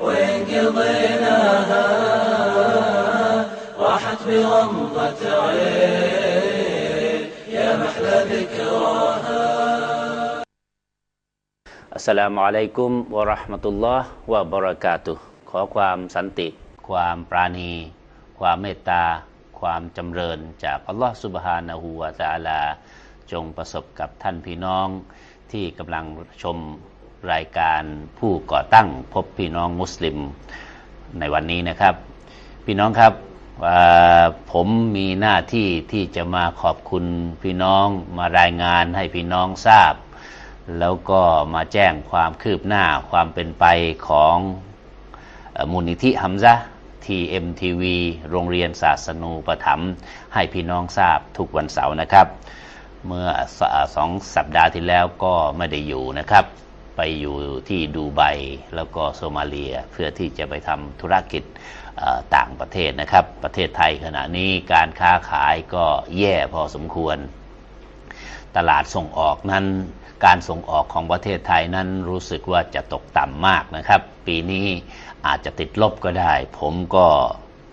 وين قضيناها راحت بغمضة عين يا محلى ذكراها อัสสลามุอะลัยกุมวะเราะห์มะตุลลอฮ์วะบะเราะกาตุฮ์ขอความสันติ ความปราณี ความเมตตา ความจำเริญจากอัลลอฮ์ซุบฮานะฮูวะตะอาลา จงประสบกับท่านพี่น้องที่กำลังชม รายการผู้ก่อตั้งพบพี่น้องมุสลิมในวันนี้นะครับ พี่น้องครับผมมีหน้าที่ที่จะมาขอบคุณพี่น้องมารายงานให้พี่น้องทราบ แล้วก็มาแจ้งความคืบหน้าความเป็นไปของอมูลนิธิฮัมซะ TMTV โรงเรียนศาสนูปถัมภ์ให้พี่น้องทราบทุกวันเสาร์นะครับ เมื่อสองสัปดาห์ที่แล้วก็ไม่ได้อยู่นะครับ ไปอยู่ที่ดูไบแล้วก็โซมาเลีย เพื่อที่จะไปทำธุรกิจต่างประเทศนะครับ ประเทศไทยขณะนี้การค้าขายก็แย่พอสมควร ตลาดส่งออกนั้น การส่งออกของประเทศไทยนั้นรู้สึกว่าจะตกต่ำมากนะครับ ปีนี้อาจจะติดลบก็ได้ ผมก็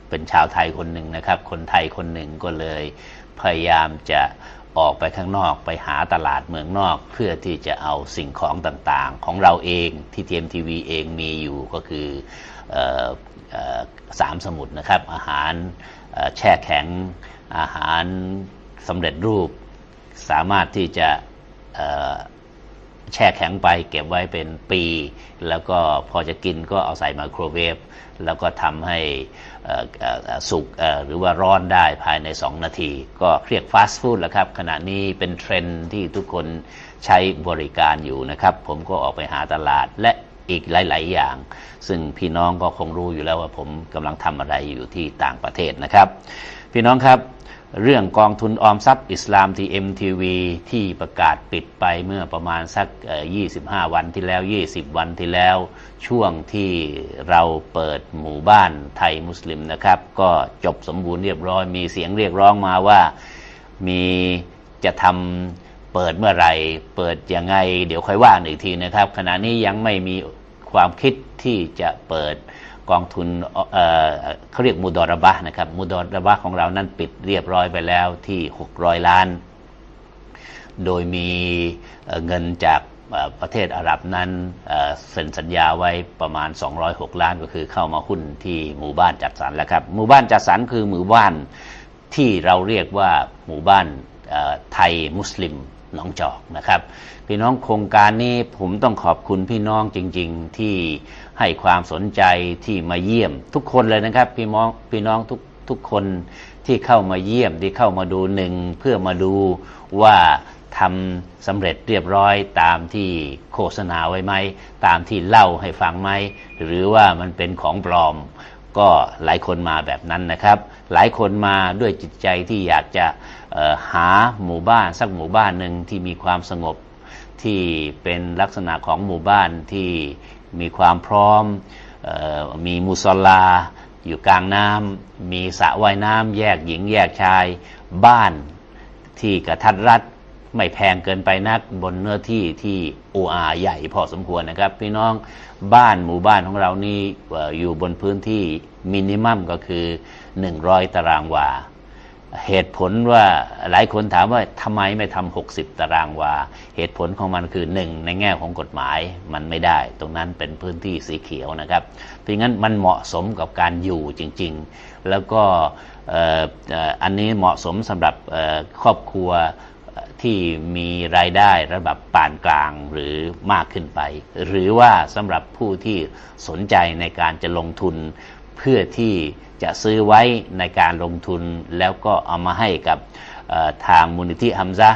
เป็นชาวไทยคนหนึ่งนะครับ คนไทยคนหนึ่งก็เลยพยายามจะ ออกไปข้างนอกไปหาตลาดเมืองนอก เพื่อที่จะเอาสิ่งของต่างๆ ของเราเองที่ทีมทีวีเองมีอยู่ก็คือออสามสมุดนะครับ อาหารแช่แข็งอาหารสำเร็จรูป สามารถที่จะแช่แข็งไปเก็บไว้เป็นปี แล้วก็พอจะกินก็เอาใส่ไมโครเวฟแล้วก็ทำให้ สุกหรือว่าร้อนได้ภายใน 2 นาที ก็เรียกฟาสต์ฟู้ดแล้วครับ ขณะนี้เป็นเทรนที่ทุกคนใช้บริการอยู่นะครับ ผมก็ออกไปหาตลาดและอีกหลาย ๆ อย่าง ซึ่งพี่น้องก็คงรู้อยู่แล้วว่าผมกำลังทำอะไรอยู่ที่ต่างประเทศนะครับ พี่น้องครับ เรื่องกองทุนออมทรัพย์อิสลามที่ MTV ที่ประกาศปิดไปเมื่อประมาณสัก 25 วันที่แล้ว 20 วันที่แล้ว ช่วงที่เราเปิดหมู่บ้านไทยมุสลิมนะครับ ก็จบสมบูรณ์เรียบร้อย มีเสียงเรียกร้องมาว่ามีจะทำเปิดเมื่อไหร่ เปิดยังไง เดี๋ยวค่อยว่ากันอีกทีนะครับ ขณะนี้ยังไม่มีความคิดที่จะเปิด กองทุนเเขาเรียกมูดอรบะนะครับมูดอรบะของเรานั้นปิดเรียบร้อยไปแล้วที่ 600 ล้าน โดยมีเเงินจากประเทศอาหรับนั้นเซ็นสัญญาไว้ประมาณ 206 ล้านก็คือเข้ามาหุ้นที่หมู่บ้านจัดสรรแล้วครับหมู่บ้านจัดสรรคือหมู่บ้านที่เราเรียกว่าหมู่บ้านไทยมุสลิม หนองจอกนะครับ พี่น้องโครงการนี้ผมต้องขอบคุณพี่น้องจริง ๆ ที่ให้ความสนใจที่มาเยี่ยมทุกคนเลยนะครับ พี่น้องพี่น้องทุกทุกคนที่เข้ามาเยี่ยมที่เข้ามาดูหนึ่งเพื่อมาดูว่าทำสำเร็จเรียบร้อยตามที่โฆษณาไว้ไหม ตามที่เล่าให้ฟังไหม หรือว่ามันเป็นของปลอม ก็หลายคนมาแบบนั้นนะครับ หลายคนมาด้วยจิตใจที่อยากจะ หาหมู่บ้านสักหมู่บ้านหนึ่งที่มีความสงบที่เป็นลักษณะของหมู่บ้านที่มีความพร้อมออมีมุสลา อยู่กลางน้ำมีสระว่ายน้ำแยกหญิงแยกชายบ้านที่กระทัดรัดไม่แพงเกินไปนักบนเนื้อที่ที่โออาใหญ่พอสมควรนะครับ พี่น้องบ้านหมู่บ้านของเรานี่เอ่ออยู่บนพื้นที่มินิมัมก็คือ 100 ตารางวา เหตุผลว่าหลายคนถามว่าทำไมไม่ทำ60 ตารางวา เหตุผลของมันคือหนึ่งในแง่ของกฎหมายมันไม่ได้ ตรงนั้นเป็นพื้นที่สีเขียวนะครับ เพราะงั้นมันเหมาะสมกับการอยู่จริง ๆ แล้วก็อันนี้เหมาะสมสำหรับครอบครัวที่มีรายได้ระดับปานกลางหรือมากขึ้นไป หรือว่าสำหรับผู้ที่สนใจในการจะลงทุนเพื่อที่ จะซื้อไว้ในการลงทุนแล้วก็เอามาให้กับทางมูลนิธิฮัมซะ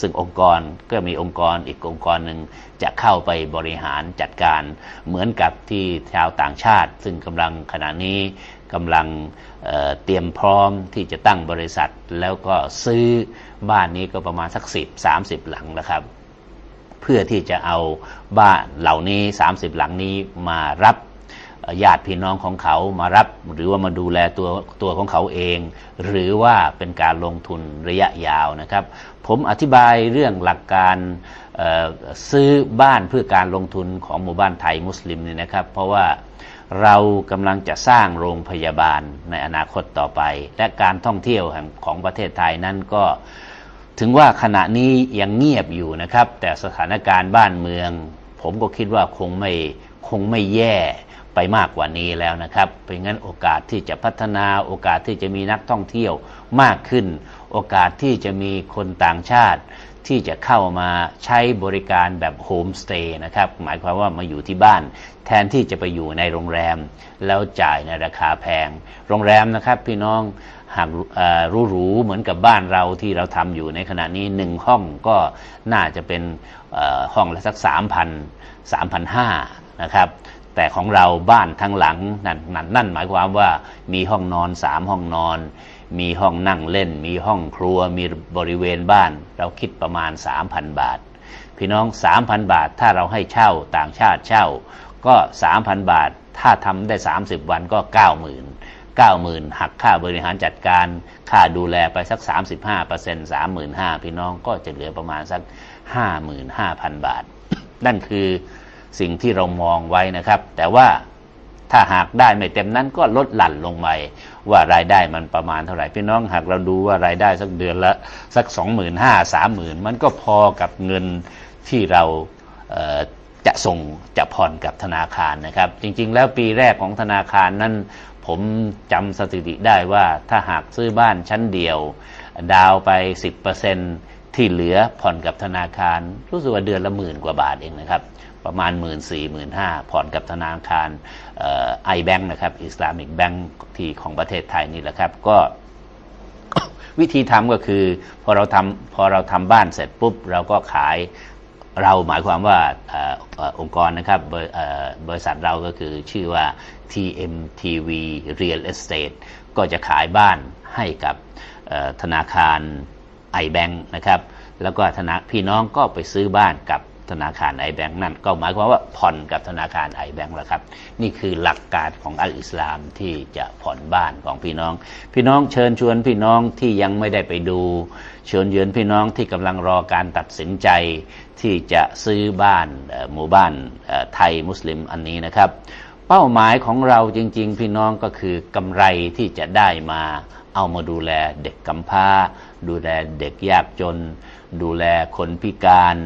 ซึ่งองค์กรก็มีองค์กรอีกองค์กรหนึ่งจะเข้าไปบริหารจัดการเหมือนกับที่ชาวต่างชาติ ซึ่งกำลังขณะนี้กำลังเเตรียมพร้อมที่จะตั้งบริษัท แล้วก็ซื้อบ้านนี้ก็ประมาณสักสิบสามสิบหลังนะครับ เพื่อที่จะเอาบ้านเหล่านี้ 30 หลังนี้มารับ ญาติพี่น้องของเขามารับ หรือว่ามาดูแลตัวตัวของเขาเอง หรือว่าเป็นการลงทุนระยะยาวนะครับ ผมอธิบายเรื่องหลักการซื้อบ้านเพื่อการลงทุนของหมู่บ้านไทยมุสลิมเนี่ยนะครับ เพราะว่าเรากำลังจะสร้างโรงพยาบาลในอนาคตต่อไป และการท่องเที่ยวแห่งของประเทศไทยนั้นก็ถึงว่าขณะนี้ยังเงียบอยู่นะครับ แต่สถานการณ์บ้านเมือง ผมก็คิดว่าคงไม่คงไม่แย่ ไปมากกว่านี้แล้วนะครับ เพราะงั้นโอกาสที่จะพัฒนาโอกาสที่จะมีนักท่องเที่ยวมากขึ้น โอกาสที่จะมีคนต่างชาติ ที่จะเข้ามาใช้บริการแบบโฮมสเตย์นะครับ หมายความว่ามาอยู่ที่บ้าน แทนที่จะไปอยู่ในโรงแรม แล้วจ่ายในราคาแพง โรงแรมนะครับพี่น้องหากรู้หรูเหมือนกับบ้านเราที่เราทำอยู่ในขณะนี้หนึ่งห้องก็น่าจะเป็นห้องละสักสามพันสามพันห้านะครับ แต่ของเราบ้านทั้งหลังนั่นนั่นนั่นหมายความว่ามีห้องนอนสามห้องนอน มีห้องนั่งเล่น มีห้องครัว มีบริเวณบ้าน เราคิดประมาณ 3,000 บาท พี่น้อง 3,000 บาทถ้าเราให้เช่าต่างชาติเช่า ก็ 3,000 บาท ถ้าทำได้ 30 วันก็ 90,000 90,000 หักค่าบริหารจัดการ ค่าดูแลไปสัก 35% 35,000 พี่น้องก็จะเหลือประมาณสัก 55,000 บาท นั่นคือ สิ่งที่เรามองไว้นะครับ แต่ว่าถ้าหากได้ไม่เต็มนั้นก็ลดหลั่นลงไปว่ารายได้มันประมาณเท่าไหร่พี่น้องหากเราดูว่ารายได้สักเดือนละสักสองหมื่นห้าสามหมื่นมันก็พอกับเงินที่เราเจะส่งจะผ่อนกับธนาคารนะครับ จริงๆ แล้วปีแรกของธนาคารนั้นผมจำสถิติได้ว่าถ้าหากซื้อบ้านชั้นเดียว ดาวไป 10%ที่เหลือผ่อนกับธนาคารรู้สึกว่าเดือนละหมื่นกว่าบาทเองนะครับ ประมาณ 1 4ื่นสี่หมื่นห้าผ่อนกับธนาคารไอแบงค์นะครับอิสลามิกแบงค์ที่ของประเทศไทยนี่แหละครับ ก็วิธีทำก็คือพอเราทำพอเราทำบ้านเสร็จปุ๊บ เราก็ขายเราหมายความว่าอองค์กรนะครับบริษัทเราก็คือชื่อว่า TMTV Real Estate ก็จะขายบ้านให้กับธนาคาร iBank นะครับ แล้วก็ธนาพี่น้องก็ไปซื้อบ้านกับ ธนาคารไอแบงก์นั่นก็หมายความว่าผ่อนกับธนาคารไอแบงก์แล้วครับ นี่คือหลักการของอัลอิสลามที่จะผ่อนบ้านของพี่น้อง พี่น้องเชิญชวนพี่น้องที่ยังไม่ได้ไปดูเชิญเยือนพี่น้องที่กำลังรอการตัดสินใจที่จะซื้อบ้านหมู่บ้านไทยมุสลิมอันนี้นะครับ เป้าหมายของเราจริง ๆ พี่น้องก็คือกำไรที่จะได้มาเอามาดูแลเด็กกำพร้า ดูแลเด็กยากจน ดูแลคนพิการ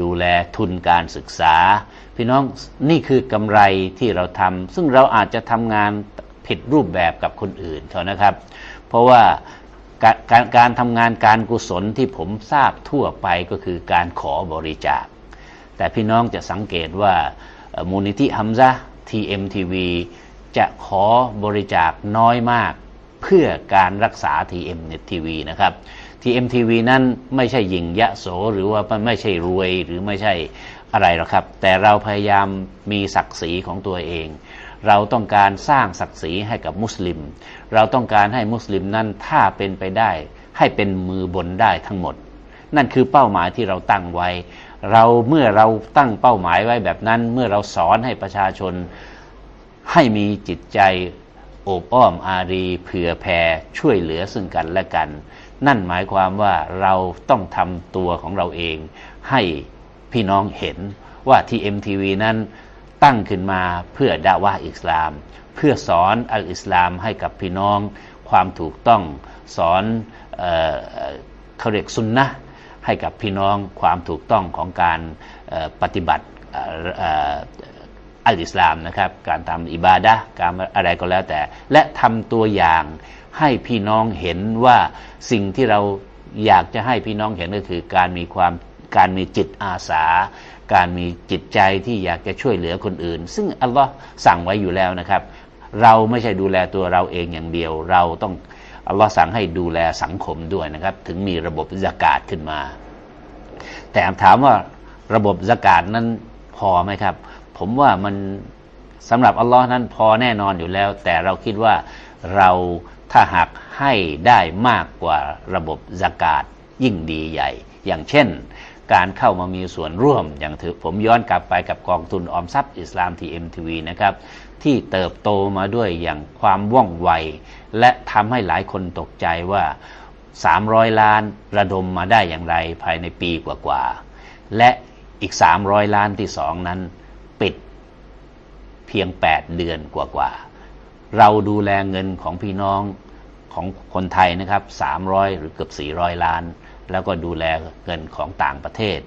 ดูแลทุนการศึกษา พี่น้องนี่คือกำไรที่เราทำซึ่งเราอาจจะทำงานผิดรูปแบบกับคนอื่นเขานะครับ เพราะว่าการการการทำงานการกุศลที่ผมทราบทั่วไปก็คือการขอบริจาค แต่พี่น้องจะสังเกตว่ามูลนิธิฮัมซะ TMTV จะขอบริจาคน้อยมาก เพื่อการรักษา TMTV นะครับ TMTV นั้นไม่ใช่ยิงยะโสหรือว่าไม่ใช่รวยหรือไม่ใช่อะไรหรอกครับ แต่เราพยายามมีศักดิ์ศรีของตัวเอง เราต้องการสร้างศักดิ์ศรีให้กับมุสลิม เราต้องการให้มุสลิมนั้นถ้าเป็นไปได้ ให้เป็นมือบนได้ทั้งหมด นั่นคือเป้าหมายที่เราตั้งไว้ เราเมื่อเราตั้งเป้าหมายไว้แบบนั้น เมื่อเราสอนให้ประชาชนให้มีจิตใจโอบอ้อมอารีเผื่อแผ่ช่วยเหลือซึ่งกันและกัน นั่นหมายความว่าเราต้องทำตัวของเราเอง ให้พี่น้องเห็นว่า TMTV นั้นตั้งขึ้นมาเพื่อดาวะอิสลาม เพื่อสอนอัลอิสลามให้กับพี่น้อง ความถูกต้องสอนเขาเรียกสุนนะให้กับพี่น้องความถูกต้องของการปฏิบัติอัลอิสลามนะครับ การทำอิบาดะการอะไรก็แล้วแต่ และทำตัวอย่าง ให้พี่น้องเห็นว่าสิ่งที่เราอยากจะให้พี่น้องเห็นก็คือการมีความการมีจิตอาสา การมีจิตใจที่อยากจะช่วยเหลือคนอื่น ซึ่งอัลลอฮ์สั่งไว้อยู่แล้วนะครับ เราไม่ใช่ดูแลตัวเราเองอย่างเดียว เราต้องอัลลอฮ์สั่งให้ดูแลสังคมด้วยนะครับ ถึงมีระบบสกาดขึ้นมา แต่ถามว่าระบบสกาดนั้นพอไหมครับ ผมว่ามันสำหรับอัลลอฮ์นั้นพอแน่นอนอยู่แล้ว แต่เราคิดว่าเรา ถ้าหากให้ได้มากกว่าระบบสกาดยิ่งดีใหญ่ อย่างเช่น การเข้ามามีส่วนร่วมอย่างถือผมย้อนกลับไปกับกองทุนออมทรัพย์อิสลามทีเอ็มทีวีนะครับ ที่เติบโตมาด้วยอย่างความว่องไว และทำให้หลายคนตกใจว่า 300 ล้านระดมมาได้อย่างไรภายในปีกว่าๆและอีก 300 ล้านที่สองนั้นปิดเพียง 8 เดือนกว่าๆ เราดูแลเงินของพี่น้องของคนไทยนะครับ 300 หรือเกือบ 400 ล้าน แล้วก็ดูแลเงินของต่างประเทศ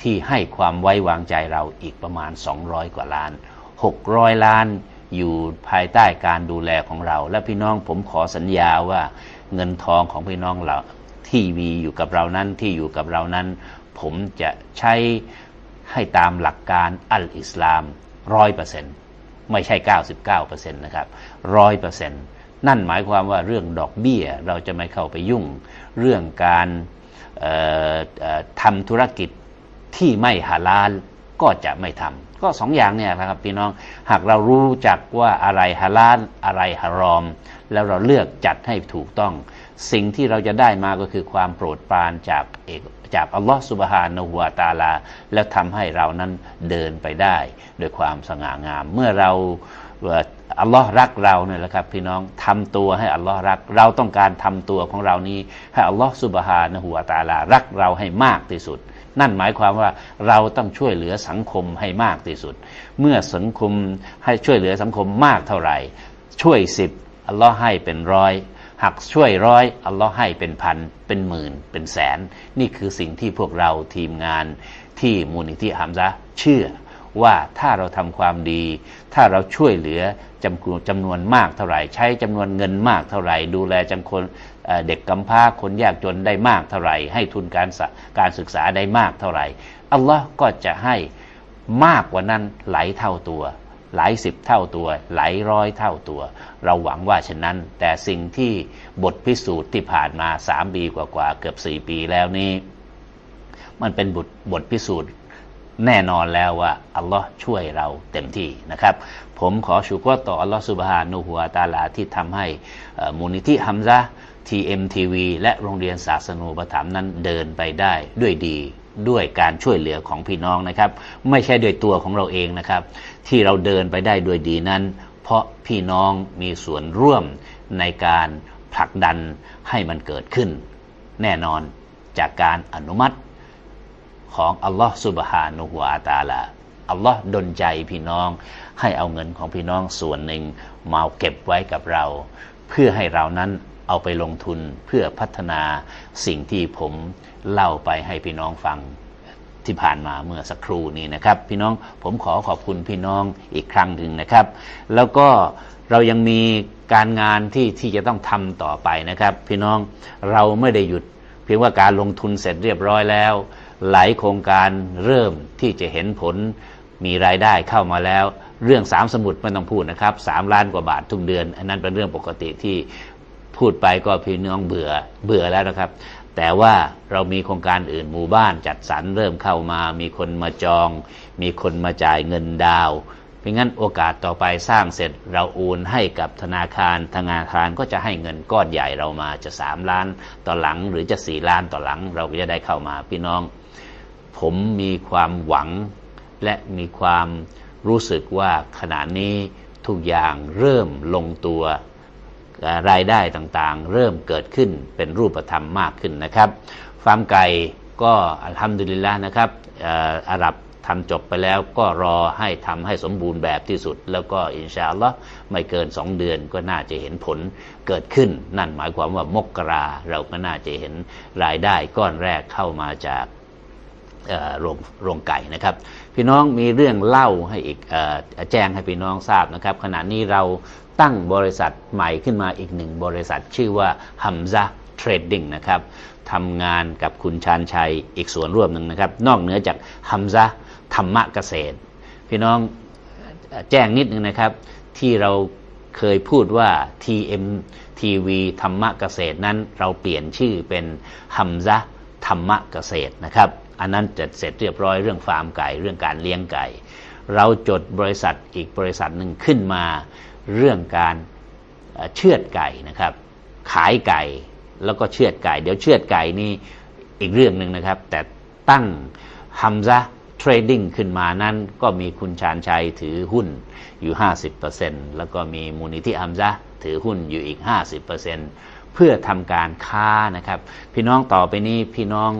ที่ให้ความไว้วางใจเราอีกประมาณ 200 กว่าล้าน 600 ล้านอยู่ภายใต้การดูแลของเรา และพี่น้องผมขอสัญญาว่าเงินทองของพี่น้องเราที่มีอยู่กับเรานั้นที่อยู่กับเรานั้น ผมจะใช้ให้ตามหลักการอัลอิสลามร้อยเปอร์เซ็นต์ ไม่ใช่ 99%นะครับร้อยเปอร์เซ็นต์นั่นหมายความว่าเรื่องดอกเบี้ยเราจะไม่เข้าไปยุ่ง เรื่องการทำธุรกิจที่ไม่ฮาลาลก็จะไม่ทำก็สองอย่างเนี่ยนะครับพี่น้องหากเรารู้จักว่าอะไรฮาลาลอะไรฮารอม แล้วเราเลือกจัดให้ถูกต้อง สิ่งที่เราจะได้มาก็คือความโปรดปรานจากเอก จากอัลลอฮฺสุบฮานะฮุวตาลา แล้วทำให้เรานั้นเดินไปได้โดยความสง่างาม เมื่อเราอัลลอฮ์รักเราเนี่ยแหละครับพี่น้องทำตัวให้อัลลอฮ์รัก เราต้องการทำตัวของเรานี้ ให้อัลลอฮ์สุบฮานะฮุวตาลา รักเราให้มากที่สุด นั่นหมายความว่าเราต้องช่วยเหลือสังคมให้มากที่สุด เมื่อสังคมให้ช่วยเหลือสังคมมากเท่าไหร่ ช่วยสิบอัลลอฮ์ให้เป็นร้อย หากช่วยร้อยอัลลอฮ์ให้เป็นพันเป็นหมื่นเป็นแสน นี่คือสิ่งที่พวกเราทีมงานที่มูลนิธิฮัมซะเชื่อว่าถ้าเราทำความดี ถ้าเราช่วยเหลือจำนวนจำนวนมากเท่าไหร่ ใช้จำนวนเงินมากเท่าไหร่ ดูแลจังคนเด็กกำพร้าคนยากจนได้มากเท่าไหร่ ให้ทุนการศึกษาการศึกษาได้มากเท่าไหร่อัลลอฮ์ก็จะให้มากกว่านั้นหลายเท่าตัว หลายสิบเท่าตัว หลายร้อยเท่าตัว เราหวังว่าฉะนั้น แต่สิ่งที่บทพิสูจน์ที่ผ่านมาสามปีกว่าๆเกือบสี่ปีแล้วนี้ มันเป็นบทบทพิสูจน์แน่นอนแล้วว่า อัลลอฮ์ช่วยเราเต็มที่นะครับ ผมขอชูกรต่ออัลลอฮ์สุบฮานุฮัวาตาลาที่ทำให้มูลนิธิฮัมซะทีเอ็มทีวีและโรงเรียนศาสนูปถัมภ์นั้นเดินไปได้ด้วยดี ด้วยการช่วยเหลือของพี่น้องนะครับ ไม่ใช่โดยตัวของเราเองนะครับ ที่เราเดินไปได้ด้วยดีนั้น เพราะพี่น้องมีส่วนร่วมในการผลักดันให้มันเกิดขึ้น แน่นอนจากการอนุมัติของอัลลอฮ์สุบฮานุฮวาตาลาอัลลอฮ์ดลใจพี่น้องให้เอาเงินของพี่น้องส่วนหนึ่งมาเก็บไว้กับเรา เพื่อให้เรานั้น เอาไปลงทุนเพื่อพัฒนาสิ่งที่ผมเล่าไปให้พี่น้องฟังที่ผ่านมาเมื่อสักครู่นี้นะครับ พี่น้องผมขอขอบคุณพี่น้องอีกครั้งหนึ่งนะครับ แล้วก็เรายังมีการงานที่ที่จะต้องทำต่อไปนะครับ พี่น้องเราไม่ได้หยุด เพียงว่าการลงทุนเสร็จเรียบร้อยแล้ว หลายโครงการเริ่มที่จะเห็นผลมีรายได้เข้ามาแล้ว เรื่องสามสมุดไม่ต้องพูดนะครับสามล้านกว่าบาททุกเดือน อันนั้นเป็นเรื่องปกติที่ พูดไปก็พี่น้องเบื่อเบื่อแล้วนะครับ แต่ว่าเรามีโครงการอื่นหมู่บ้านจัดสรรเริ่มเข้ามา มีคนมาจอง มีคนมาจ่ายเงินดาวเพราะงั้นโอกาสต่อไปสร้างเสร็จเราโอนให้กับธนาคาร ธนาคารก็จะให้เงินก้อนใหญ่เรามาจะสามล้านต่อหลังหรือจะสี่ล้านต่อหลัง เราก็จะได้เข้ามาพี่น้อง ผมมีความหวังและมีความรู้สึกว่าขณะนี้ทุกอย่างเริ่มลงตัว รายได้ต่างๆ เริ่มเกิดขึ้นเป็นรูปธรรมมากขึ้นนะครับ ฟาร์มไก่ก็อัลฮัมดุลิลละนะครับเอ่ออาหรับทำจบไปแล้วก็รอให้ทำให้สมบูรณ์แบบที่สุด แล้วก็อินชาอัลลอฮ์ไม่เกิน 2 เดือนก็น่าจะเห็นผลเกิดขึ้น นั่นหมายความว่ามกราเราก็น่าจะเห็นรายได้ก้อนแรกเข้ามาจากโรงโรงไก่นะครับ พี่น้องมีเรื่องเล่าให้อีกออแจ้งให้พี่น้องทราบนะครับ ขณะนี้เรา ตั้งบริษัทใหม่ขึ้นมาอีกหนึ่งบริษัทชื่อว่า Hamza Trading นะครับทำงานกับคุณชานชัยอีกส่วนร่วมหนึ่งนะครับ นอกเหนือจาก Hamza ธรรมะเกษตร พี่น้องแจ้งนิดนึงนะครับ ที่เราเคยพูดว่า TMTV ธรรมะเกษตรนั้นเราเปลี่ยนชื่อเป็นฮัมซะธรรมะเกษตรนะครับ อันนั้นจะเสร็จเรียบร้อยเรื่องฟาร์มไก่เรื่องการเลี้ยงไก่ เราจดบริษัทอีกบริษัทหนึ่งขึ้นมา เรื่องการเชือดไก่นะครับ ขายไก่แล้วก็เชือดไก่ เดี๋ยวเชือดไก่นี่อีกเรื่องหนึ่งนะครับ แต่ตั้งฮัมซะเทรดดิ้งขึ้นมานั้นก็มีคุณชาญชัยถือหุ้นอยู่ 50%แล้วก็มีมูลนิธิฮัมซะถือหุ้นอยู่อีก 50%เพื่อทำการค้านะครับ พี่น้องต่อไปนี้พี่น้อง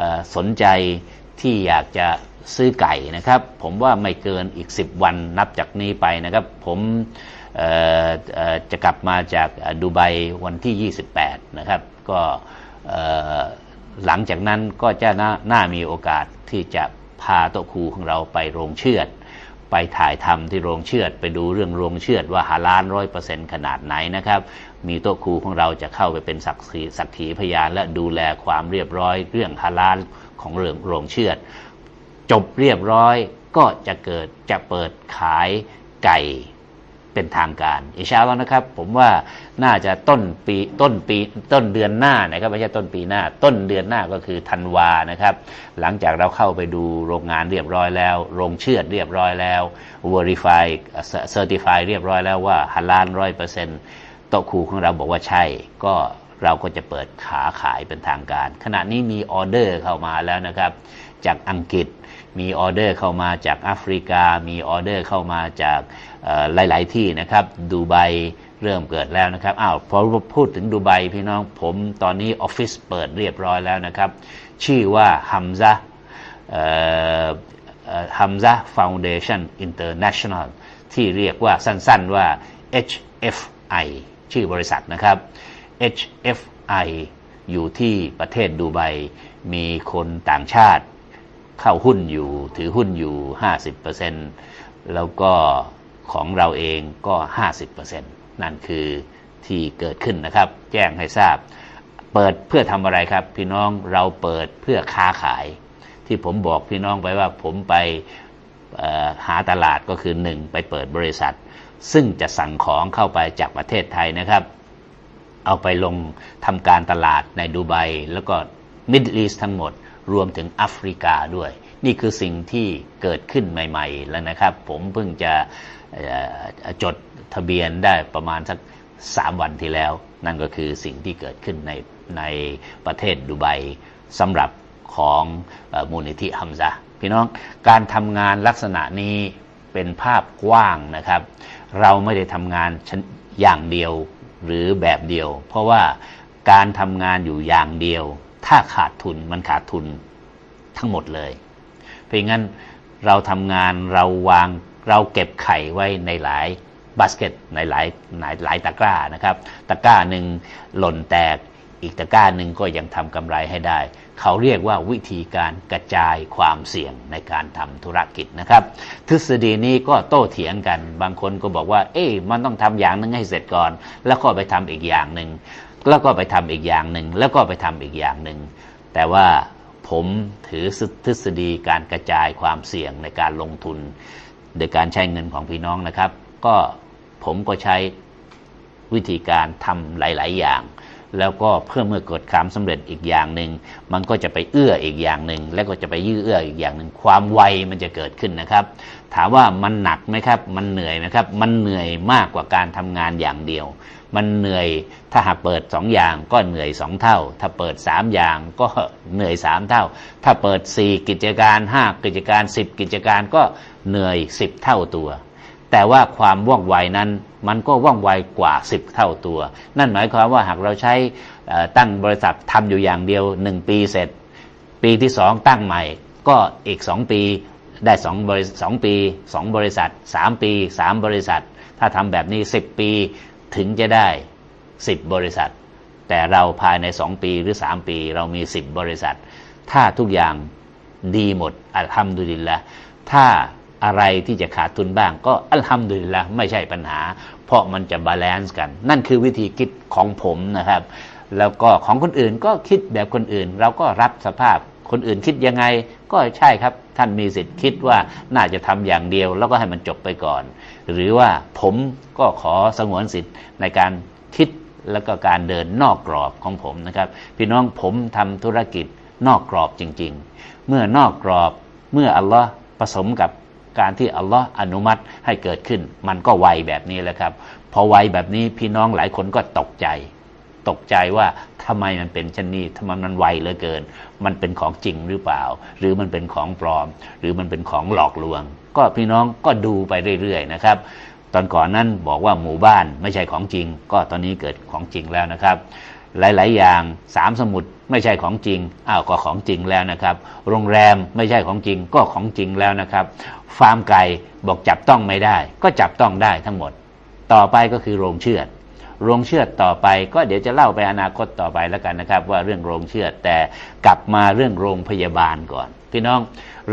อสนใจที่อยากจะซื้อไก่นะครับ ผมว่าไม่เกินอีก 10 วันนับจากนี้ไปนะครับ ผม จะกลับมาจากดูไบวันที่ 28 นะครับ ก็หลังจากนั้นก็จะนน่ามีโอกาสที่จะพาโต๊ะครูของเราไปโรงเชือด ไปถ่ายทำที่โรงเชือด ไปดูเรื่องโรงเชือดว่าฮาลาลร้อยเปอร์เซ็นต์ขนาดไหนนะครับ มีโต๊ะครูของเราจะเข้าไปเป็นสักขีสักขีพยาน และดูแลความเรียบร้อย เรื่องฮาลาลของเรื่องโรงเชือด จบเรียบร้อยก็จะเกิดจะเปิดขายไก่ เป็นทางการอิชาอัลลอฮ์นะครับ ผมว่าน่าจะต้นปีต้นปีต้นเดือนหน้านะครับไม่ใช่ต้นปีหน้า ต้นเดือนหน้าก็คือธันวานะครับ หลังจากเราเข้าไปดูโรงงานเรียบร้อยแล้ว โรงเชือดเรียบร้อยแล้ว verify certify เรียบร้อยแล้วว่าฮาลาลร้อยเปอร์เซ็นต์โต๊ะครูของเราบอกว่าใช่ ก็เราก็จะเปิดขาขายเป็นทางการ ขณะนี้มีออเดอร์เข้ามาแล้วนะครับ จากอังกฤษ มีออเดอร์เข้ามาจากแอฟริกา มีออเดอร์เข้ามาจากหลาย ๆ ที่นะครับดูไบเริ่มเกิดแล้วนะครับอ้าวพอพูดถึงดูไบพี่น้องผมตอนนี้ออฟฟิศเปิดเรียบร้อยแล้วนะครับ ชื่อว่าฮัมซะฮัมซะฟาวเดชันอินเตอร์เนชั่นแนลที่เรียกว่าสั้น ๆ ว่า HFI ชื่อบริษัทนะครับ HFI อยู่ที่ประเทศดูไบมีคนต่างชาติ เข้าหุ้นอยู่ ถือหุ้นอยู่ 50%แล้วก็ของเราเองก็ 50%นั่นคือที่เกิดขึ้นนะครับ แจ้งให้ทราบ เปิดเพื่อทำอะไรครับ พี่น้องเราเปิดเพื่อค้าขาย ที่ผมบอกพี่น้องไปว่าผมไปหาตลาดก็คือหนึ่งไปเปิดบริษัท ซึ่งจะสั่งของเข้าไปจากประเทศไทยนะครับ เอาไปลงทำการตลาดในดูไบแล้วก็มิด e ีสทั้งหมด รวมถึงแอฟริกาด้วย นี่คือสิ่งที่เกิดขึ้นใหม่ ๆ แล้วนะครับ ผมเพิ่งจะจดทะเบียนได้ประมาณสักสามวันที่แล้ว นั่นก็คือสิ่งที่เกิดขึ้นในในประเทศดูไบสำหรับของอมูลนิธิฮัมซะพี่น้องการทำงานลักษณะนี้เป็นภาพกว้างนะครับ เราไม่ได้ทำงานชนอย่างเดียวหรือแบบเดียว เพราะว่าการทำงานอยู่อย่างเดียว ถ้าขาดทุนมันขาดทุนทั้งหมดเลย เพราะงั้นเราทำงานเราวางเราเก็บไข่ไว้ในหลายบาสเกตในหลายหลายหลายตะกร้านะครับ ตะกร้าหนึ่งหล่นแตก อีกตะกร้าหนึ่งก็ยังทำกำไรให้ได้ เขาเรียกว่าวิธีการกระจายความเสี่ยงในการทำธุรกิจนะครับ ทฤษฎีนี้ก็โต้เถียงกัน บางคนก็บอกว่า เอ๊ะมันต้องทำอย่างหนึงให้เสร็จก่อน แล้วก็ไปทำอีกอย่างหนึ่ง แล้วก็ไปทำอีกอย่างหนึ่ง แล้วก็ไปทำอีกอย่างหนึ่ง แต่ว่าผมถือทฤษฎีการกระจายความเสี่ยงในการลงทุน โดยการใช้เงินของพี่น้องนะครับ ก็ผมก็ใช้วิธีการทำหลาย ๆ อย่าง แล้วก็เพื่อเมื่อเกิดความสำเร็จอีกอย่างหนึ่งมันก็จะไปเอื้ออีกอย่างหนึ่งแล้วก็จะไปยื้อเอื้ออีกอย่างหนึ่งความไวมันจะเกิดขึ้นนะครับ ถามว่ามันหนักไหมครับ มันเหนื่อยไหมครับ มันเหนื่อยมากกว่าการทำงานอย่างเดียว มันเหนื่อยถ้าหากเปิดสองอย่างก็เหนื่อยสองเท่า ถ้าเปิดสามอย่างก็เหนื่อยสามเท่า ถ้าเปิดสี่กิจการห้ากิจการสิบกิจการก็เหนื่อยสิบเท่าตัว แต่ว่าความว่องไวนั้นมันก็ว่องไวกว่า 10 เท่าตัว นั่นหมายความว่าหากเราใช้ตั้งบริษัททำอยู่อย่างเดียว 1 ปีเสร็จ ปีที่ 2 ตั้งใหม่ ก็อีก 2 ปีได้2บริสองปี 2 บริษัท 3 ปี 3 บริษัท ถ้าทำแบบนี้ 10 ปี ถึงจะได้ 10 บริษัท แต่เราภายใน 2 ปีหรือ 3 ปี เรามี 10 บริษัท ถ้าทุกอย่างดีหมดอัลฮัมดุลิลละถ้าอะไรที่จะขาดทุนบ้างก็อัลฮัมดุลิลละไม่ใช่ปัญหา เพราะมันจะบาลานซ์กัน นั่นคือวิธีคิดของผมนะครับ แล้วก็ของคนอื่นก็คิดแบบคนอื่น เราก็รับสภาพ คนอื่นคิดยังไง ก็ใช่ครับ ท่านมีสิทธิ์คิดว่าน่าจะทำอย่างเดียว แล้วก็ให้มันจบไปก่อน หรือว่าผมก็ขอสงวนสิทธิ์ในการคิดแล้วก็การเดินนอกกรอบของผมนะครับ พี่น้องผมทำธุรกิจนอกกรอบจริง ๆ เมื่อนอกกรอบเมื่ออัลลอฮ์ผสมกับการที่อัลลอฮ์อนุมัติให้เกิดขึ้น มันก็ไวแบบนี้แหละครับ พอไวแบบนี้พี่น้องหลายคนก็ตกใจ ตกใจว่าทำไมมันเป็นเช่นนี้ทำไมมันไวเหลือเกิน มันเป็นของจริงหรือเปล่า หรือมันเป็นของปลอม หรือมันเป็นของหลอกลวง ก็พี่น้องก็ดูไปเรื่อยๆนะครับ ตอนก่อนนั้นบอกว่าหมู่บ้านไม่ใช่ของจริง ก็ตอนนี้เกิดของจริงแล้วนะครับ หลาย ๆ อย่างสามสมุดไม่ใช่ของจริงอ้าวก็ของจริงแล้วนะครับ โรงแรมไม่ใช่ของจริงก็ของจริงแล้วนะครับ ฟาร์มไก่บอกจับต้องไม่ได้ ก็จับต้องได้ทั้งหมด ต่อไปก็คือโรงเชือด โรงเชือดต่อไป ก็เดี๋ยวจะเล่าไปอนาคตต่อไปแล้วกันนะครับ ว่าเรื่องโรงเชือดแต่กลับมาเรื่องโรงพยาบาลก่อนพี่น้อง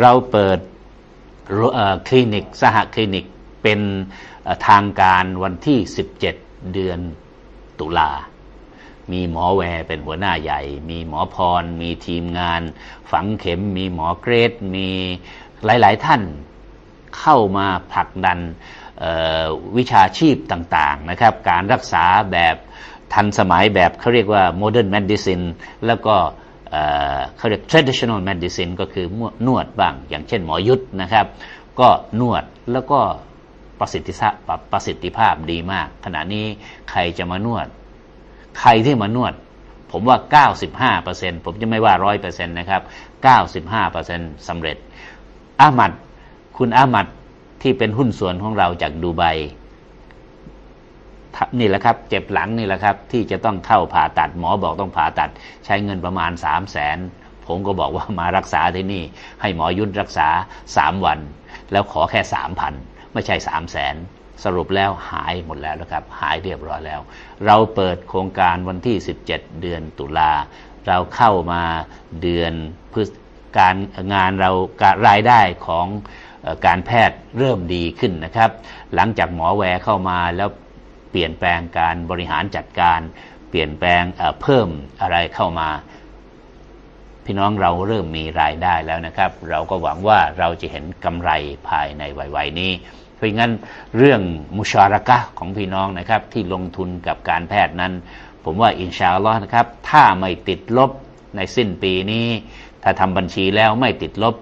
เราเปิดคลินิกสหคลินิกเป็นทางการวันที่ 17 เดือนตุลา มีหมอแวร์เป็นหัวหน้าใหญ่ มีหมอพร มีทีมงาน ฝังเข็ม มีหมอเกรด มีหลาย ๆ ท่านเข้ามาผลักดัน วิชาชีพต่างๆนะครับ การรักษาแบบทันสมัยแบบเขาเรียกว่า modern medicine แล้วก็เขาเรียก traditional medicine ก็คือนวดบ้าง อย่างเช่นหมอยุทธนะครับ ก็นวดแล้วก็ประสิทธิภาพประสิทธิภาพดีมาก ขณะนี้ใครจะมานวด ใครที่มานวด ผมว่า 95%ผมจะไม่ว่า 100%นะครับ 95%สำเร็จอามัดคุณอามัด ที่เป็นหุ้นส่วนของเราจากดูไบนี่แหละครับ เจ็บหลังนี่แหละครับ ที่จะต้องเข้าผ่าตัดหมอบอกต้องผ่าตัด ใช้เงินประมาณ 3 0 0แสนผมก็บอกว่ามารักษาที่นี่ ให้หมอยุทธรักษา 3 วัน แล้วขอแค่ 3,000 ไม่ใช่ 3 0 0แสนสรุปแล้วหายหมดแล้วนะครับ หายเรียบร้อยแล้ว เราเปิดโครงการวันที่ 17 เดือนตุลาเราเข้ามาเดือนพฤศการงานเราการรายได้ของ การแพทย์เริ่มดีขึ้นนะครับ หลังจากหมอแวร์เข้ามาแล้วเปลี่ยนแปลงการบริหารจัดการ เปลี่ยนแปลงเพิ่มอะไรเข้ามา พี่น้องเราเริ่มมีรายได้แล้วนะครับ เราก็หวังว่าเราจะเห็นกำไรภายในวัยๆนี้เพราะงั้นเรื่องมุชาระกะของพี่น้องนะครับ ที่ลงทุนกับการแพทย์นั้น ผมว่าอินชาอัลลอฮ์นะครับ ถ้าไม่ติดลบในสิ้นปีนี้ ถ้าทำบัญชีแล้วไม่ติดลบ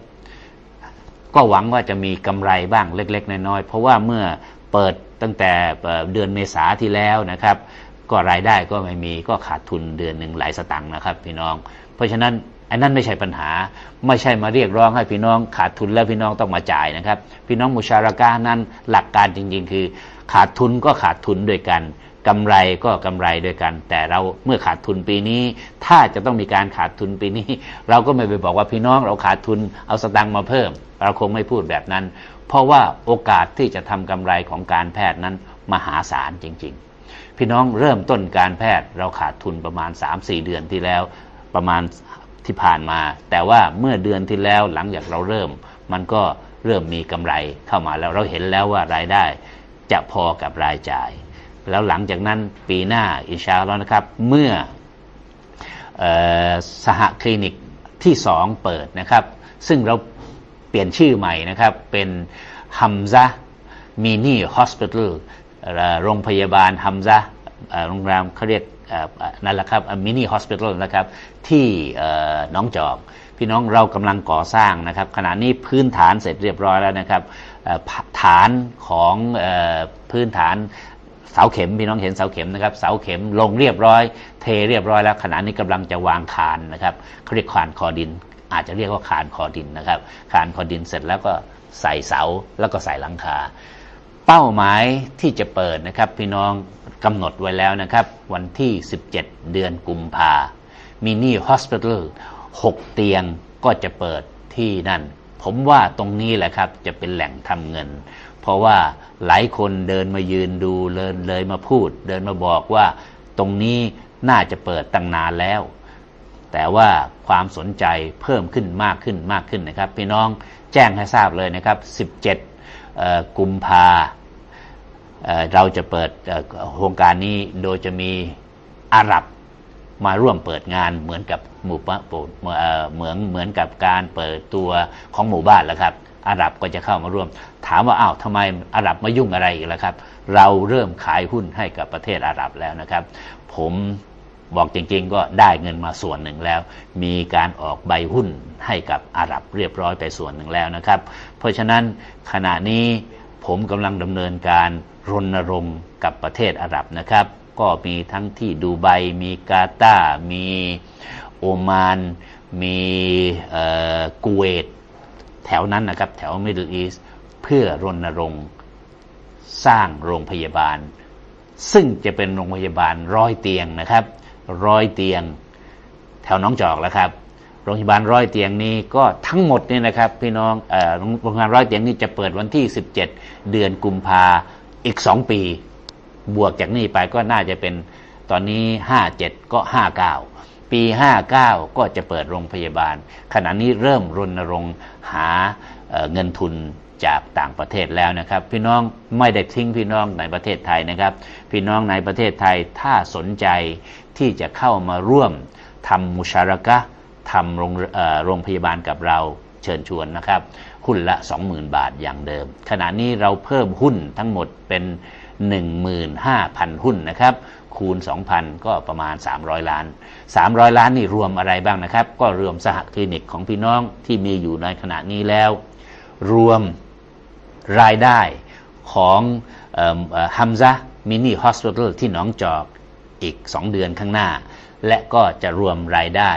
ก็หวังว่าจะมีกำไรบ้างเล็ก ๆ น้อยๆเพราะว่าเมื่อเปิดตั้งแต่เดือนเมษาที่แล้วนะครับ ก็รายได้ก็ไม่มีก็ขาดทุนเดือนหนึ่งหลายสตังค์นะครับพี่น้อง เพราะฉะนั้นอันนั้นไม่ใช่ปัญหา ไม่ใช่มาเรียกร้องให้พี่น้องขาดทุนแล้วพี่น้องต้องมาจ่ายนะครับ พี่น้องมุชาราก้านั้นหลักการจริง ๆ คือ ขาดทุนก็ขาดทุนด้วยกันกำไรก็กำไรด้วยกัน แต่เราเมื่อขาดทุนปีนี้ ถ้าจะต้องมีการขาดทุนปีนี้ เราก็ไม่ไปบอกว่าพี่น้องเราขาดทุนเอาสตังค์มาเพิ่ม เราคงไม่พูดแบบนั้น เพราะว่าโอกาสที่จะทำกำไรของการแพทย์นั้นมหาศาลจริง ๆ พี่น้องเริ่มต้นการแพทย์เราขาดทุนประมาณ 3-4 เดือนที่แล้วประมาณที่ผ่านมา แต่ว่าเมื่อเดือนที่แล้วหลังจากเราเริ่ม มันก็เริ่มมีกำไรเข้ามาแล้วเราเห็นแล้วว่ารายได้ จะพอกับรายจ่าย แล้วหลังจากนั้นปีหน้าอินชาอัลลอฮ์นะครับ เมื่อสหคลินิกที่สองเปิดนะครับ ซึ่งเรา ปลี่ยนชื่อใหม่นะครับ เป็นฮัมซะมินิฮอสพิทอลโรงพยาบาลฮัมซะโรงแรมเขาเรียกนั่นแหละครับมินิฮอสพิทอลนะครับที่น้องจอกพี่น้องเรากำลังก่อสร้างนะครับ ขณะนี้พื้นฐานเสร็จเรียบร้อยแล้วนะครับฐานของพื้นฐานเสาเข็มพี่น้องเห็นเสาเข็มนะครับเสาเข็มลงเรียบร้อย เทเรียบร้อยแล้วขณะนี้กำลังจะวางคานนะครับเขาเรียกคานคอดิน อาจจะเรียกว่าคานคอดินนะครับ คานคอดินเสร็จแล้วก็ใส่เสาแล้วก็ใส่หลังคา เป้าหมายที่จะเปิดนะครับ พี่น้องกำหนดไว้แล้วนะครับ วันที่ 17 เดือนกุมภามินิฮอสพิทอล6เตียงก็จะเปิดที่นั่น ผมว่าตรงนี้แหละครับจะเป็นแหล่งทำเงิน เพราะว่าหลายคนเดินมายืนดูเลยเลยมาพูด เดินมาบอกว่าตรงนี้น่าจะเปิดตั้งนานแล้ว แต่ว่าความสนใจเพิ่มขึ้นมากขึ้นมากขึ้นนะครับ พี่น้องแจ้งให้ทราบเลยนะครับ 17 กุมภาเราจะเปิดโครงการนี้โดยจะมีอาหรับมาร่วมเปิดงานเหมือนกับหมู่บ้านเหมือนเหมือนกับการเปิดตัวของหมู่บ้านแล้วครับอาหรับก็จะเข้ามาร่วม ถามว่าอ้าวทำไมอาหรับมายุ่งอะไรอีกล่ะครับ เราเริ่มขายหุ้นให้กับประเทศอาหรับแล้วนะครับ ผม บอกจริงๆ ก็ได้เงินมาส่วนหนึ่งแล้ว มีการออกใบหุ้นให้กับอาหรับเรียบร้อยไปส่วนหนึ่งแล้วนะครับ เพราะฉะนั้นขณะนี้ผมกำลังดำเนินการรณรงค์กับประเทศอาหรับนะครับ ก็มีทั้งที่ดูไบมีกาตาร์มีโอมาน มีกูเวตแถวนั้นนะครับ แถวมิดเดิลอีสเพื่อรณรงค์สร้างโรงพยาบาล ซึ่งจะเป็นโรงพยาบาลร้อยเตียงนะครับ ร้อยเตียง แถวน้องจอกแล้วครับ โรงพยาบาลร้อยเตียงนี้ก็ทั้งหมดเนี่ยนะครับ พี่น้องโรงพยาบาลร้อยเตียงนี้จะเปิดวันที่ 17 เดือนกุมภาอีก 2 ปี บวกจากนี้ไปก็น่าจะเป็นตอนนี้ 57 ก็ 59 ปี 59 ก็จะเปิดโรงพยาบาล ขณะนี้เริ่มรณรงค์หาเเงินทุนจากต่างประเทศแล้วนะครับ พี่น้องไม่ได้ทิ้งพี่น้องในประเทศไทยนะครับ พี่น้องในประเทศไทยถ้าสนใจ ที่จะเข้ามาร่วมทำมุชาระกะทำโรงโรงพยาบาลกับเราเชิญชวนนะครับ หุ้นละ 20,000 บาทอย่างเดิม ขณะนี้เราเพิ่มหุ้นทั้งหมดเป็น 15,000 หุ้นนะครับคูณ 2,000 ก็ประมาณ 300 ล้าน 300 ล้านนี่รวมอะไรบ้างนะครับ ก็รวมสหคลินิกของพี่น้องที่มีอยู่ในขณะนี้แล้ว รวมรายได้ของฮัมซะมินิฮอสพิทอลที่หนองจอก อีก 2 เดือนข้างหน้า และก็จะรวมรายได้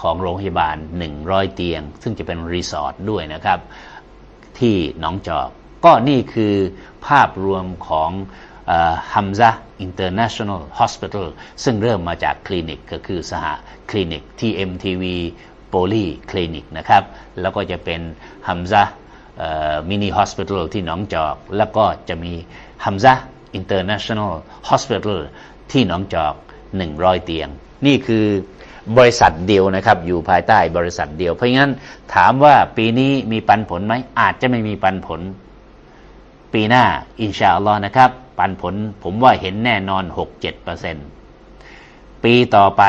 ของโรงพยาบาล 100 เตียง ซึ่งจะเป็นรีสอร์ทด้วยนะครับ ที่หนองจอก ก็นี่คือภาพรวมของฮัมซะ International Hospital ซึ่งเริ่มมาจากคลินิกก็คือสหคลินิก TMTV Poly Clinic นะครับ แล้วก็จะเป็นฮัมซะมินิฮอสพิทอลที่หนองจอก แล้วก็จะมีฮัมซะ International Hospital ที่ ที่นองจอก 100 เตียง นี่คือบริษัทเดียวนะครับ อยู่ภายใต้บริษัทเดียว เพราะงั้นถามว่าปีนี้มีปันผลไหมอาจจะไม่มีปันผล ปีหน้าอินชาอัลลอฮ์นะครับ ปันผลผมว่าเห็นแน่นอน 6-7%ปีต่อไป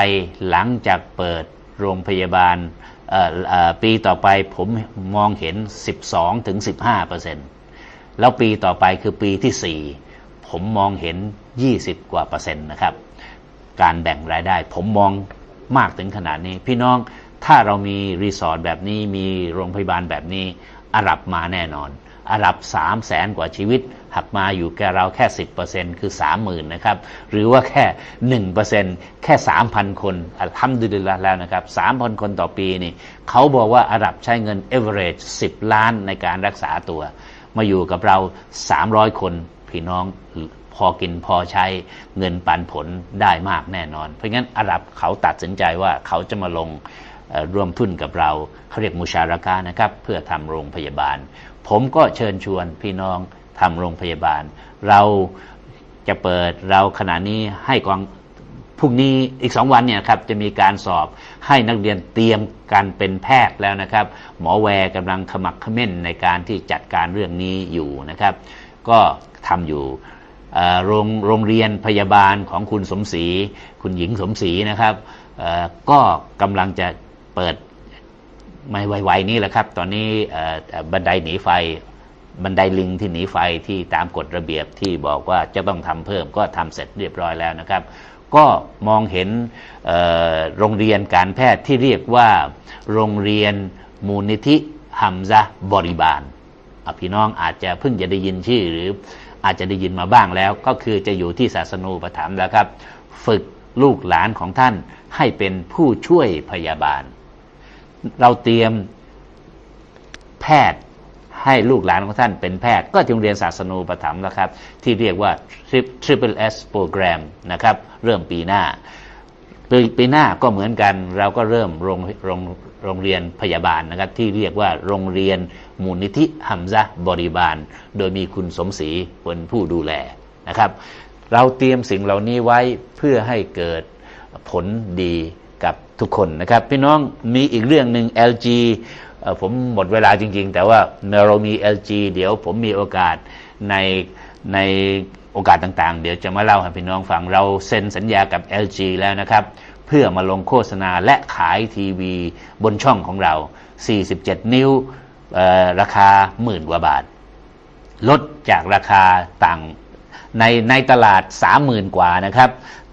หลังจากเปิดโรงพยาบาลปีต่อไปผมมองเห็น 12-15%แล้วปีต่อไปคือปีที่ 4 ผมมองเห็น 20 กว่าเปอร์เซ็นต์นะครับ การแบ่งรายได้ผมมองมากถึงขนาดนี้ พี่น้องถ้าเรามีรีสอร์ทแบบนี้มีโรงพยาบาลแบบนี้อาหรับมาแน่นอนอาหรับ3 0 0แสนกว่าชีวิต หักมาอยู่แก่เราแค่ 10%คือ 30,000นะครับ หรือว่าแค่ 1%แค่ 3,000 คนอัลฮัมดุลิละแล้วนะครับ 3,000 คนต่อปีนี่เขาบอกว่าอาหรับใช้เงิน average 10 ล้านในการรักษาตัว มาอยู่กับเรา 300 คนพี่น้อง พอกินพอใช้เงินปันผลได้มากแน่นอน เพราะงั้นอาหรับเขาตัดสินใจว่าเขาจะมาลงร่วมทุนกับเราเขาเรียกมุชาระกานะครับเพื่อทำโรงพยาบาล ผมก็เชิญชวนพี่น้องทำโรงพยาบาล เราจะเปิดเราขณะนี้ให้กองพรุ่งนี้อีกสองวันเนี่ยครับจะมีการสอบให้นักเรียนเตรียมการเป็นแพทย์แล้วนะครับ หมอแวร์กำลังขมักขม้นในการที่จัดการเรื่องนี้อยู่นะครับ ก็ทำอยู่ โรงโรงเรียนพยาบาลของคุณสมศรี คุณหญิงสมศรีนะครับก็กำลังจะเปิดไม่ไวๆนี้แหละครับ ตอนนี้บันไดหนีไฟบันไดลิงที่หนีไฟที่ตามกฎระเบียบที่บอกว่าจะต้องทำเพิ่มก็ทำเสร็จเรียบร้อยแล้วนะครับ ก็มองเห็นโรงเรียนการแพทย์ที่เรียกว่าโรงเรียนมูลนิธิฮัมซะบริบาลพี่น้องอาจจะเพิ่งจะได้ยินชื่อหรือ อาจจะได้ยินมาบ้างแล้ว ก็คือจะอยู่ที่ศาสนูปถัมภ์แล้วครับ ฝึกลูกหลานของท่านให้เป็นผู้ช่วยพยาบาล เราเตรียมแพทย์ให้ลูกหลานของท่านเป็นแพทย์ ก็จึงเรียนศาสนูปถัมภ์นะครับ ที่เรียกว่า Triple S Program นะครับ เริ่มปีหน้าปีปีหน้าก็เหมือนกันเราก็เริ่มโรงโรง โรงเรียนพยาบาลนะครับที่เรียกว่าโรงเรียนมูลนิธิฮัมซะบริบาล โดยมีคุณสมศรีเป็นผู้ดูแลนะครับ เราเตรียมสิ่งเหล่านี้ไว้เพื่อให้เกิดผลดีกับทุกคนนะครับ พี่น้องมีอีกเรื่องหนึ่ง LG เอ่อผมหมดเวลาจริง ๆ แต่ว่าเรามี LG เดี๋ยวผมมีโอกาสในในโอกาสต่างๆ เดี๋ยวจะมาเล่าให้พี่น้องฟังเราเซ็นสัญญากับ LG แล้วนะครับ พื่อมาลงโฆษณาและขายทีวีบนช่องของเรา 47 นิ้วราคาหมื่นกว่าบาท ลดจากราคาต่างในในตลาด 30,000 กว่านะครับ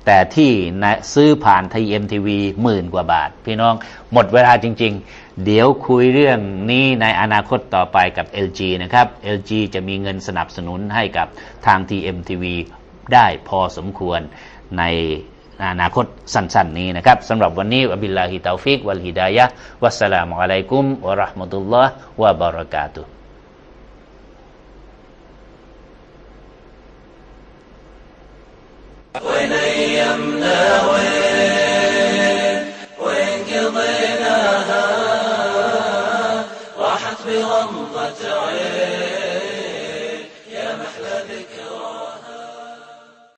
แต่ที่นะซื้อผ่านไทยเอ็มทีวีหมื่นกว่าบาท พี่น้องหมดเวลาจริง ๆ เดี๋ยวคุยเรื่องนี้ในอนาคตต่อไปกับ LG นะครับ LG จะมีเงินสนับสนุนให้กับทาง TMTV ได้พอสมควรใน อนาคตสั้น ๆ นี้นะครับสำหรับวันนี้วะบิลลาฮิตาฟิกวัลฮิดายะห์วัสสลามุอะลัยกุมวะเราะห์มะตุลลอฮ์วะบะเราะกาตุฮ์ وين ايامنا